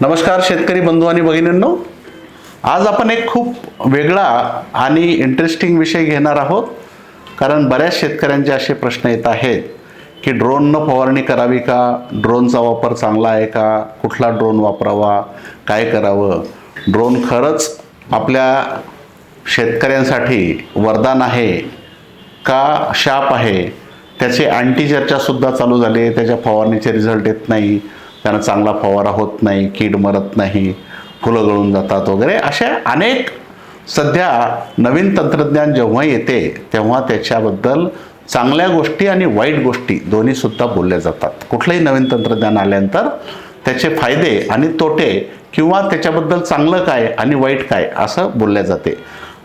नमस्कार शेतकरी बंधू आणि भगिनींनो. आज आपण एक खूप वेगळा आणि इंटरेस्टिंग विषय घेणार आहोत. कारण बऱ्याच शेतकऱ्यांचे असे प्रश्न येत आहेत की ड्रोननं फवारणी करावी का? ड्रोनचा वापर चांगला आहे का? कुठला ड्रोन वापरावा? काय करावं? ड्रोन खरंच आपल्या शेतकऱ्यांसाठी वरदान आहे का शाप आहे? त्याचे अँटी चर्चासुद्धा चालू झाली त्याच्या फवारणीचे रिझल्ट येत नाही. त्यांना चांगला फवारा होत नाही कीड मरत नाही फुलं गळून जातात वगैरे. अशा अनेक सध्या नवीन तंत्रज्ञान जेव्हा येते तेव्हा त्याच्याबद्दल चांगल्या गोष्टी आणि वाईट गोष्टी दोन्हीसुद्धा बोलल्या जातात. कुठलंही नवीन तंत्रज्ञान आल्यानंतर त्याचे फायदे आणि तोटे किंवा त्याच्याबद्दल चांगलं काय आणि वाईट काय असं बोलल्या जाते.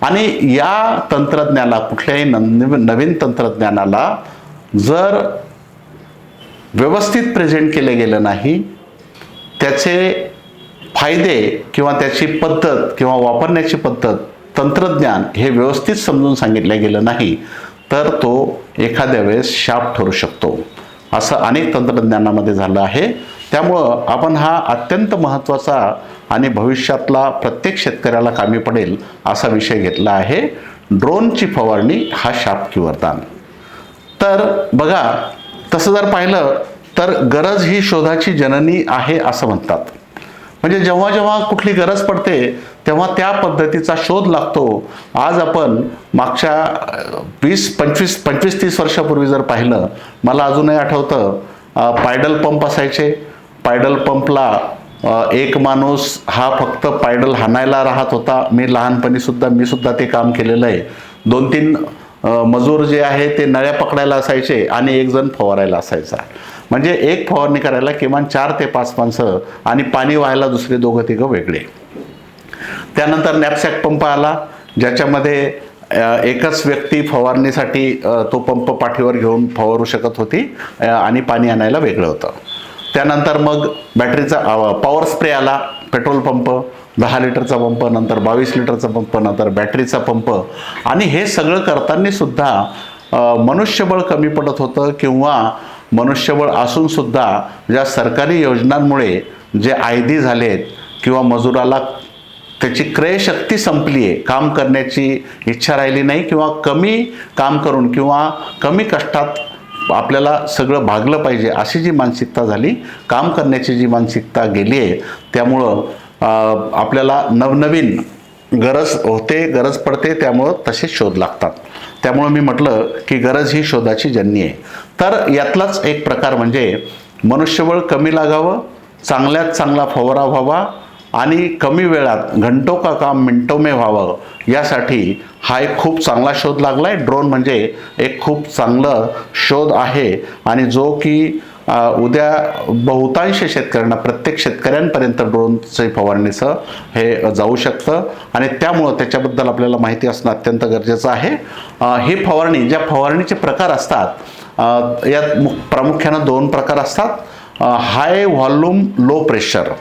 आणि या तंत्रज्ञानाला कुठल्याही नवीन तंत्रज्ञानाला जर व्यवस्थित प्रेझेंट केलं गेलं नाही त्याचे फायदे किंवा त्याची पद्धत किंवा वापरण्याची पद्धत तंत्रज्ञान हे व्यवस्थित समजून सांगितलं गेलं नाही तर तो एखाद्या वेळेस शाप ठरू शकतो. असं अनेक तंत्रज्ञानामध्ये झालं आहे. त्यामुळं आपण हा अत्यंत महत्त्वाचा आणि भविष्यातला प्रत्येक शेतकऱ्याला कामी पडेल असा विषय घेतला आहे. ड्रोनची फवारणी हा शाप की वरदान तर बघा तसं जर पाहिलं तर गरज ही शोधाची जननी आहे असं म्हणतात. म्हणजे जेव्हा जेव्हा कुठली गरज पडते तेव्हा त्या पद्धतीचा शोध लागतो. आज आपण मागच्या वीस पंचवीस पंचवीस तीस वर्षापूर्वी जर पाहिलं मला अजूनही आठवतं पायडल पंप असायचे. पायडल पंपला एक माणूस हा फक्त पायडल हाणायला राहत होता. मी लहानपणीसुद्धा मी सुद्धा ते काम केलेलं आहे. दोन तीन मजूर जे आहे ते नळ्या पकडायला असायचे आणि एक जण फवारायला असायचा. म्हणजे एक फवारणी करायला किमान चार ते पाच माणसं आणि पाणी व्हायला दुसरे दोघं तिघं वेगळे. त्यानंतर नॅपसॅक पंप आला ज्याच्यामध्ये एकच व्यक्ती फवारणीसाठी तो पंप पाठीवर घेऊन फवारू शकत होती आणि पाणी आणायला वेगळं होतं. त्यानंतर मग बॅटरीचा पॉवर स्प्रे आला पेट्रोल पंप दहा लिटरचा पंप नंतर बावीस लिटरचा पंप नंतर बॅटरीचा पंप आणि हे सगळं करताना सुद्धा मनुष्यबळ कमी पडत होतं किंवा मनुष्यबळ असून सुद्धा ज्या सरकारी योजनांमुळे जे आयदी झालेत किंवा मजुराला त्याची क्रयशक्ती संपली आहे काम करण्याची इच्छा राहिली नाही किंवा कमी काम करून किंवा कमी कष्टात आपल्याला सगळं भागलं पाहिजे अशी जी मानसिकता झाली काम करण्याची जी मानसिकता गेली आहे त्यामुळं आपल्याला नवनवीन गरज होते गरज पडते त्यामुळं तसे शोध लागतात. त्यामुळं मी म्हटलं की गरज ही शोधाची जननी आहे. तर यातलाच एक प्रकार म्हणजे मनुष्यबळ कमी लागावं चांगल्यात चांगला फवारा व्हावा आणि कमी वेळात घंटो का काम मिनटो में व्हावं यासाठी हा एक खूप चांगला शोध लागला आहे ड्रोन म्हणजे एक खूप चांगलं शोध आहे आणि जो की उद्या बहुतांश शेतकऱ्यांना प्रत्येक शेतकऱ्यांपर्यंत ड्रोनचे फवारणीचं हे जाऊ शकतं आणि त्यामुळं त्याच्याबद्दल आपल्याला माहिती असणं अत्यंत गरजेचं आहे. ही फवारणी ज्या फवारणीचे प्रकार असतात यात मु प्रामुख्यानं दोन प्रकार असतात. हाय व्हॉल्यूम लो प्रेशर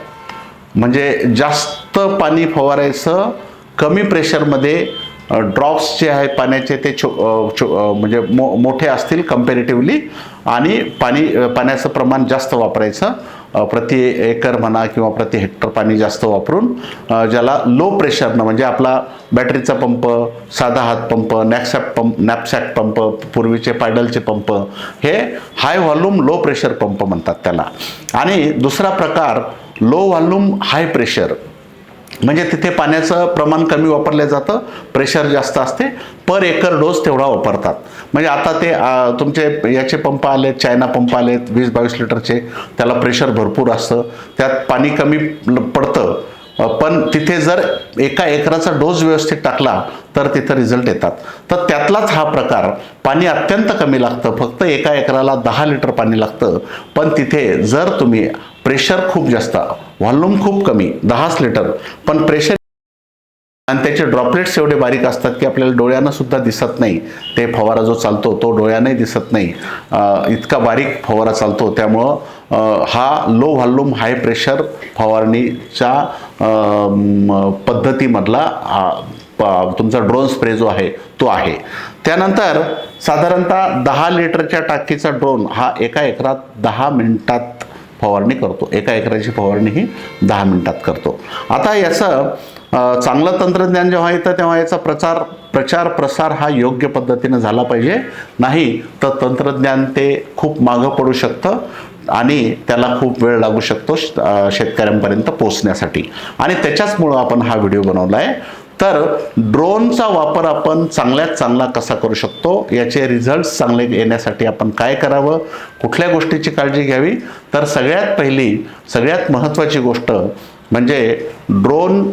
म्हणजे जास्त पाणी फवारायचं कमी प्रेशरमध्ये ड्रॉप्स जे आहे पाण्याचे ते छो छो म्हणजे मो मोठे असतील कम्पॅरेटिव्हली आणि पाणी पाण्याचं प्रमाण जास्त वापरायचं. प्रति एकर म्हणा किंवा प्रति हेक्टर पाणी जास्त वापरून ज्याला लो प्रेशरनं म्हणजे आपला बॅटरीचा पंप साधा हात pump knapsack pump knapsack pump पूर्वीचे पायडलचे पंप हे high volume low pressure pump म्हणतात त्याला. आणि दुसरा प्रकार लो व्हॉल्यूम हाय प्रेशर म्हणजे तिथे पाण्याचं प्रमाण कमी वापरलं जातं प्रेशर जास्त असते पर एकर डोस तेवढा वापरतात. म्हणजे आता ते तुमचे याचे पंप आलेत चायना पंप आलेत वीस बावीस लिटरचे त्याला प्रेशर भरपूर असतं त्यात पाणी कमी पडतं. पण तिथे जर एका एकराचा डोस व्यवस्थित टाकला तर तिथं रिझल्ट येतात. तर त्यातलाच हा प्रकार पाणी अत्यंत कमी लागतं फक्त एका एकराला दहा लिटर पाणी लागतं पण तिथे जर तुम्ही प्रेशर खूप जास्त व्हॉल्यूम खूप कमी दहाच लिटर. पण प्रेशर आणि त्याचे ड्रॉपलेट्स एवढे बारीक असतात की आपल्याला डोळ्यानं सुद्धा दिसत नाही. ते फवारा जो चालतो तो डोळ्यानंही दिसत नाही. इतका बारीक फवारा चालतो. त्यामुळं हा लो व्हॉल्यूम हाय प्रेशर फवारणीच्या पद्धतीमधला तुमचा ड्रोन स्प्रे जो आहे तो आहे. त्यानंतर साधारणतः दहा लिटरच्या टाकीचा ड्रोन हा एका एकरात दहा मिनिटात फवारणी करतो. एका एकराची फवारणी ही दहा मिनटात करतो. आता याचं चांगलं तंत्रज्ञान जेव्हा येतं तेव्हा याचा प्रचार प्रचार प्रसार हा योग्य पद्धतीनं झाला पाहिजे. नाही तर तंत्रज्ञान ते खूप मागं पडू शकतं आणि त्याला खूप वेळ लागू शकतो शेतकऱ्यांपर्यंत पोचण्यासाठी आणि त्याच्याचमुळं आपण हा व्हिडिओ बनवला आहे तर ड्रोनचा वापर आपण चांगल्यात चांगला कसा करू शकतो याचे रिझल्ट चांगले येण्यासाठी आपण काय करावं कुठल्या गोष्टीची काळजी घ्यावी? तर सगळ्यात पहिली सगळ्यात महत्त्वाची गोष्ट म्हणजे ड्रोन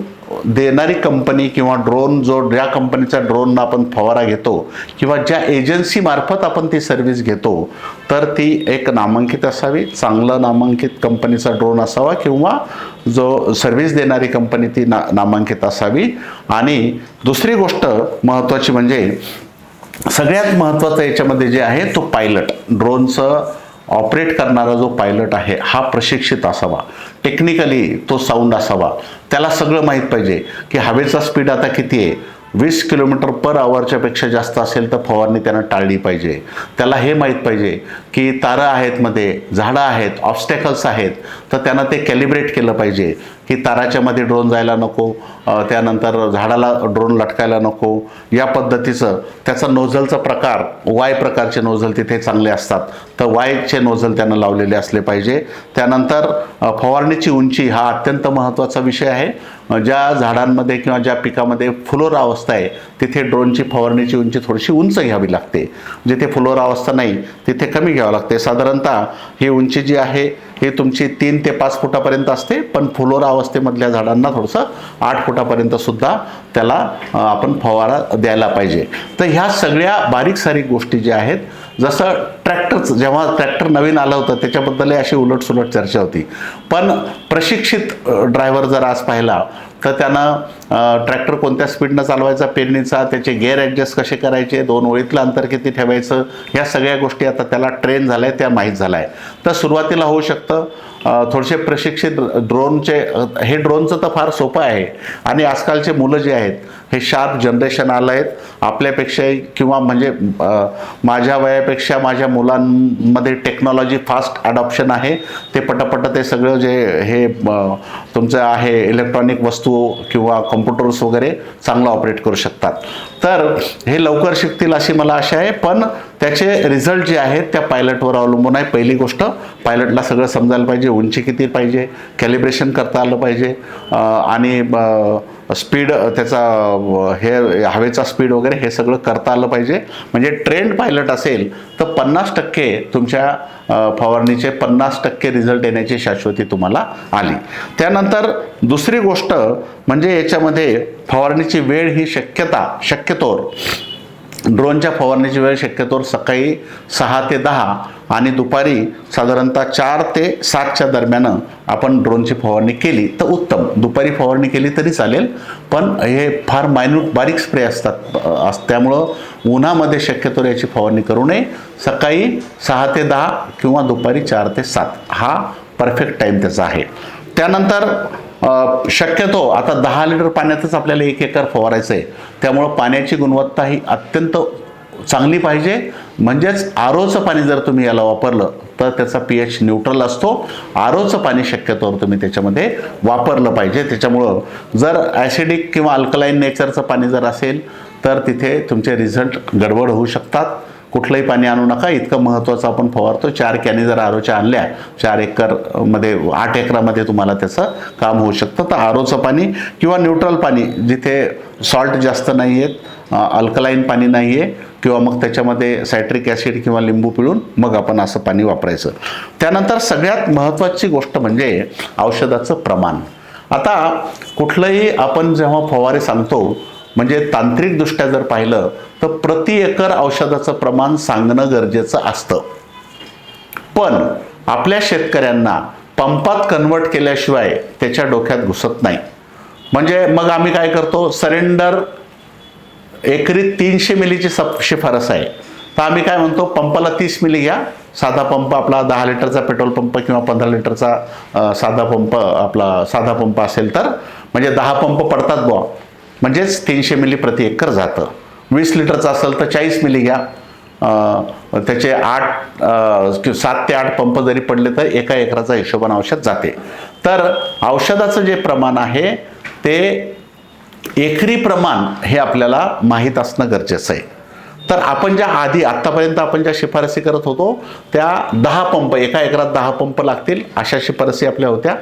देणारी कंपनी किंवा ड्रोन जो ज्या कंपनीचा ड्रोन आपण फवारा घेतो किंवा ज्या एजन्सीमार्फत आपण ती सर्व्हिस घेतो तर ती एक नामांकित असावी चांगलं नामांकित कंपनीचा ड्रोन असावा किंवा जो सर्व्हिस देणारी कंपनी ती ना नामांकित असावी. आणि दुसरी गोष्ट महत्त्वाची म्हणजे सगळ्यात महत्त्वाचं याच्यामध्ये जे आहे तो पायलट. ड्रोनचं ऑपरेट करणारा जो पायलट आहे हा प्रशिक्षित असावा. टेक्निकली तो साऊंड असावा. त्याला सगळं माहीत पाहिजे की हवेचा स्पीड आता किती आहे? वीस किलोमीटर पर आवरच्या पेक्षा जास्त असेल तर फवारणी त्यानं टाळली पाहिजे. त्याला हे माहीत पाहिजे की तारं आहेत मध्ये झाडं आहेत ऑब्स्टॅकल्स आहेत तर त्यानं ते कॅलिब्रेट केलं पाहिजे. की ताराच्या मध्ये ड्रोन जायला नको त्यानंतर झाडाला ड्रोन लटकायला नको. या पद्धतीचं त्याचा नोझलचा प्रकार वाय प्रकारचे नोझल तिथे चांगले असतात. तर वायचे नोझल त्यांना लावलेले असले पाहिजे. त्यानंतर फवारणीची उंची हा अत्यंत महत्त्वाचा विषय आहे. ज्या झाडांमध्ये किंवा ज्या पिकामध्ये फुलोरावस्था आहे तिथे ड्रोनची फवारणीची उंची थोडीशी उंच घ्यावी लागते. जिथे फुलोर अवस्था नाही तिथे कमी घ्यावं लागते. साधारणतः ही उंची जी आहे ही तुमची तीन ते पाच फुटापर्यंत असते पण फुलोरा अवस्थेमधल्या झाडांना थोडंसं आठ फुटापर्यंत सुद्धा त्याला आपण फवारा द्यायला पाहिजे. तर ह्या सगळ्या बारीक सारीक गोष्टी ज्या आहेत जसं ट्रॅक्टरचं जेव्हा ट्रॅक्टर नवीन आलं होतं त्याच्याबद्दलही अशी उलटसुलट चर्चा होती. पण प्रशिक्षित ड्रायव्हर जर आज पाहिला तर त्यानं ट्रॅक्टर कोणत्या स्पीडनं चालवायचा पेरणीचा त्याचे गेअर ॲडजस्ट कसे करायचे दोन ओळीतलं अंतर किती ठेवायचं ह्या सगळ्या गोष्टी आता त्याला ट्रेन झाल्या त्या माहीत झाल्या. आहे तर सुरुवातीला होऊ शकतं थोडेसे प्रशिक्षित ड्रोनचे हे ड्रोनचं तर फार सोपं आहे. आणि आजकालचे मुलं जे आहेत हे शार्प जनरेशन आलं आहेत. आपल्यापेक्षाही किंवा म्हणजे माझ्या वयापेक्षा माझ्या मुलांमध्ये टेक्नॉलॉजी फास्ट अडॉप्शन आहे. ते पटापट ते सगळं जे हे तुमचं आहे इलेक्ट्रॉनिक वस्तू किंवा कम्प्युटर्स वगैरे चांगलं ऑपरेट करू शकतात. तर हे लवकर शिकतील अशी मला आशा आहे. पण त्याचे रिझल्ट जे आहेत त्या पायलटवर अवलंबून आहे. पहिली गोष्ट पायलटला सगळं समजायला पाहिजे. उंची किती पाहिजे? कॅलिब्रेशन करता आलं पाहिजे. आणि स्पीड त्याचा हे हवेचा स्पीड वगैरे हे सगळं करता आलं पाहिजे. म्हणजे ट्रेंड पायलट असेल तर पन्नास टक्के तुमच्या फवारणीचे पन्नास टक्के रिझल्ट येण्याची शाश्वती तुम्हाला आली. त्यानंतर दुसरी गोष्ट म्हणजे याच्यामध्ये फवारणीची वेळ ही शक्यता शक्यतोवर. ड्रोनच्या फवारणीची वेळ शक्यतोवर सकाळी सहा ते दहा आणि दुपारी साधारणतः चार ते सातच्या दरम्यान आपण ड्रोनची फवारणी केली तर उत्तम. दुपारी फवारणी केली तरी चालेल पण हे फार मायन्यूट बारीक स्प्रे असतात अस- त्यामुळं उन्हामध्ये शक्यतोवर याची फवारणी करू नये. सकाळी सहा ते दहा किंवा दुपारी चार ते सात हा परफेक्ट टाईम त्याचा आहे. त्यानंतर शक्यतो आता दहा लिटर पाण्यातच आपल्याला एक एकर फवारायचं आहे त्यामुळं पाण्याची गुणवत्ता ही अत्यंत चांगली पाहिजे. म्हणजेच आरोचं पाणी जर तुम्ही याला वापरलं तर त्याचा पी एच न्यूट्रल असतो. आरोचं पाणी शक्यतोवर तुम्ही त्याच्यामध्ये वापरलं पाहिजे. त्याच्यामुळं जर ॲसिडिक किंवा अल्कलाईन नेचरचं पाणी जर असेल तर तिथे तुमचे रिझल्ट गडबड होऊ शकतात. कुठलंही पाणी आणू नका. इतकं महत्त्वाचं आपण फवारतो. चार कॅनी जर आरोच्या आणल्या चार एकरमध्ये आठ एकरामध्ये तुम्हाला त्याचं काम होऊ शकतं. तर आरोचं पाणी किंवा न्यूट्रल पाणी जिथे सॉल्ट जास्त नाही आहेत अल्कलाईन पाणी नाही आहे किंवा मग त्याच्यामध्ये सायट्रिक ॲसिड किंवा लिंबू पिळून मग आपण असं पाणी वापरायचं. त्यानंतर सगळ्यात महत्त्वाची गोष्ट म्हणजे औषधाचं प्रमाण. आता कुठलंही आपण जेव्हा फवारे सांगतो म्हणजे तांत्रिकदृष्ट्या जर पाहिलं तर प्रति एकर औषधाचं प्रमाण सांगणं गरजेचं असतं. पण आपल्या शेतकऱ्यांना पंपात कन्वर्ट केल्याशिवाय त्याच्या डोक्यात घुसत नाही. म्हणजे मग आम्ही काय करतो? सरेंडर एकरी तीनशे मिलीची सप शिफारस आहे. तर आम्ही काय म्हणतो? पंपाला तीस मिली घ्या. साधा पंप आपला दहा लिटरचा पेट्रोल पंप किंवा पंधरा लिटरचा साधा पंप आपला साधा पंप असेल तर. म्हणजे दहा पंप पडतात बुवा. म्हणजेच तीनशे मिली प्रति एकर जातं. वीस लिटरचं असेल तर चाळीस मिली घ्या. त्याचे आठ सात ते आठ पंप जरी पडले तर एका एकराचा हिशोबाने औषध जाते. तर औषधाचं जे प्रमाण आहे ते एकरी प्रमाण हे आपल्याला माहीत असणं गरजेचं आहे. तर आपण ज्या आधी आत्तापर्यंत आपण ज्या शिफारसी करत होतो त्या दहा पंप एका एकरात दहा पंप लागतील अशा शिफारसी आपल्या होत्या.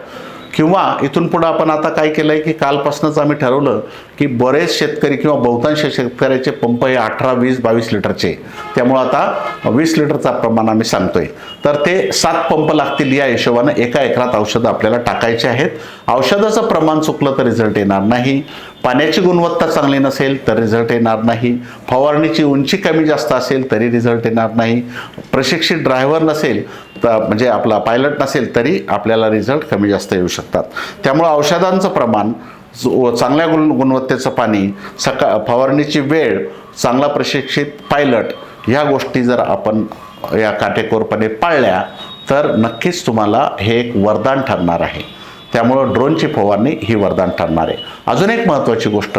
किंवा इथून पुढं आपण आता काय केलं आहे की कालपासूनच आम्ही ठरवलं की बरेच शेतकरी किंवा बहुतांश शेतकऱ्याचे पंप हे अठरा वीस बावीस लिटरचे. त्यामुळं आता वीस लिटरचा प्रमाण आम्ही सांगतोय. तर ते सात पंप लागतील या हिशोबानं एका एकरात औषधं आपल्याला टाकायचे आहेत. औषधाचं प्रमाण चुकलं तर रिझल्ट येणार नाही. पाण्याची गुणवत्ता चांगली नसेल तर रिझल्ट येणार नाही. फवारणीची उंची कमी जास्त असेल तरी रिझल्ट येणार नाही. प्रशिक्षित ड्रायव्हर नसेल तर म्हणजे आपला पायलट नसेल तरी आपल्याला रिझल्ट कमी जास्त येऊ शकतात. त्यामुळं औषधांचं प्रमाण चांगल्या गुण गुणवत्तेचं पाणी सका फवारणीची वेळ चांगला प्रशिक्षित पायलट ह्या गोष्टी जर आपण या काटेकोरपणे पाळल्या तर नक्कीच तुम्हाला हे एक वरदान ठरणार आहे. त्यामुळं ड्रोनची फवारणी ही वरदान ठरणार आहे. अजून एक महत्त्वाची गोष्ट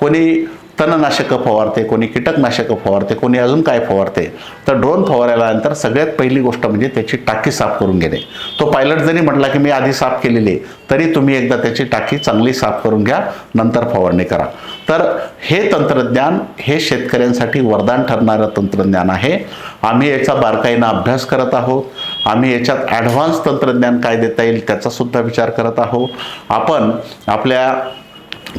कोणी तणनाशकं फवारते कोणी कीटकनाशकं फवारते कोणी अजून काय फवारते तर ड्रोन फवारल्यानंतर सगळ्यात पहिली गोष्ट म्हणजे त्याची टाकी साफ करून घेणे. तो पायलट जरी म्हटला की मी आधी साफ केलेली तरी तुम्ही एकदा त्याची टाकी चांगली साफ करून घ्या नंतर फवारणी करा. तर हे तंत्रज्ञान हे शेतकऱ्यांसाठी वरदान ठरणारं तंत्रज्ञान आहे. आम्ही याचा बारकाईनं अभ्यास करत आहोत. आम्ही याच्यात ॲडव्हान्स तंत्रज्ञान काय देता येईल त्याचा सुद्धा विचार करत आहोत. आपण आपल्या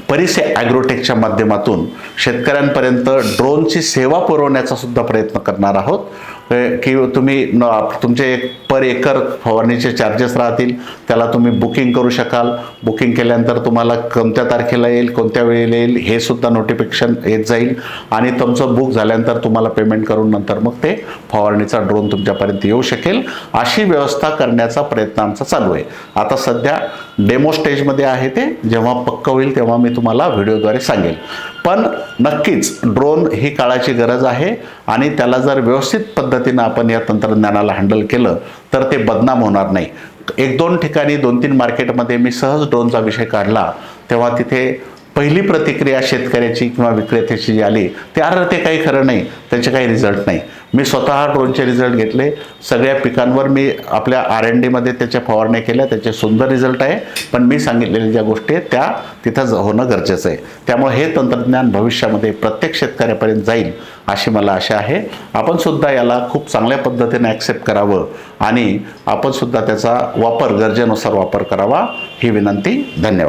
परिसे ॲग्रोटेकच्या माध्यमातून शेतकऱ्यांपर्यंत ड्रोनची सेवा पुरवण्याचा सुद्धा प्रयत्न करणार आहोत. की तुम्ही न तुमचे एक पर एकर फवारणीचे चार्जेस राहतील त्याला तुम्ही बुकिंग करू शकाल. बुकिंग केल्यानंतर तुम्हाला कोणत्या तारखेला येईल कोणत्या वेळेला येईल हे सुद्धा नोटिफिकेशन येत जाईल. आणि तुमचं बुक झाल्यानंतर तुम्हाला पेमेंट करून नंतर मग ते फवारणीचा ड्रोन तुमच्यापर्यंत येऊ शकेल. अशी व्यवस्था करण्याचा प्रयत्न आमचा चालू आहे. आता सध्या डेमो स्टेजमध्ये आहे ते. जेव्हा पक्क होईल तेव्हा मी तुम्हाला व्हिडिओद्वारे सांगेल. पण नक्कीच ड्रोन ही काळाची गरज आहे. आणि त्याला जर व्यवस्थित पद्धतीनं आपण या तंत्रज्ञानाला हँडल केलं तर ते बदनाम होणार नाही. एक दोन ठिकाणी दोन तीन मार्केटमध्ये मी सहज ड्रोनचा विषय काढला तेव्हा तिथे पहिली प्रतिक्रिया शेतकऱ्याची किंवा विक्रेत्याची जी आली ते अरे ते काही खरं नाही त्याचे काही रिझल्ट नाही. मी स्वतः ड्रोनचे रिझल्ट घेतले. सगळ्या पिकांवर मी आपल्या आर एन डीमध्ये त्याच्या फवारण्या केल्या त्याचे सुंदर रिझल्ट आहे. पण मी सांगितलेल्या ज्या गोष्टी आहेत त्या तिथं होणं गरजेचं आहे. त्यामुळे हे तंत्रज्ञान भविष्यामध्ये प्रत्येक शेतकऱ्यापर्यंत जाईल अशी मला आशा आहे. आपण सुद्धा याला खूप चांगल्या पद्धतीने ॲक्सेप्ट करावं आणि आपण सुद्धा त्याचा वापर गरजेनुसार वापर करावा ही विनंती. धन्यवाद.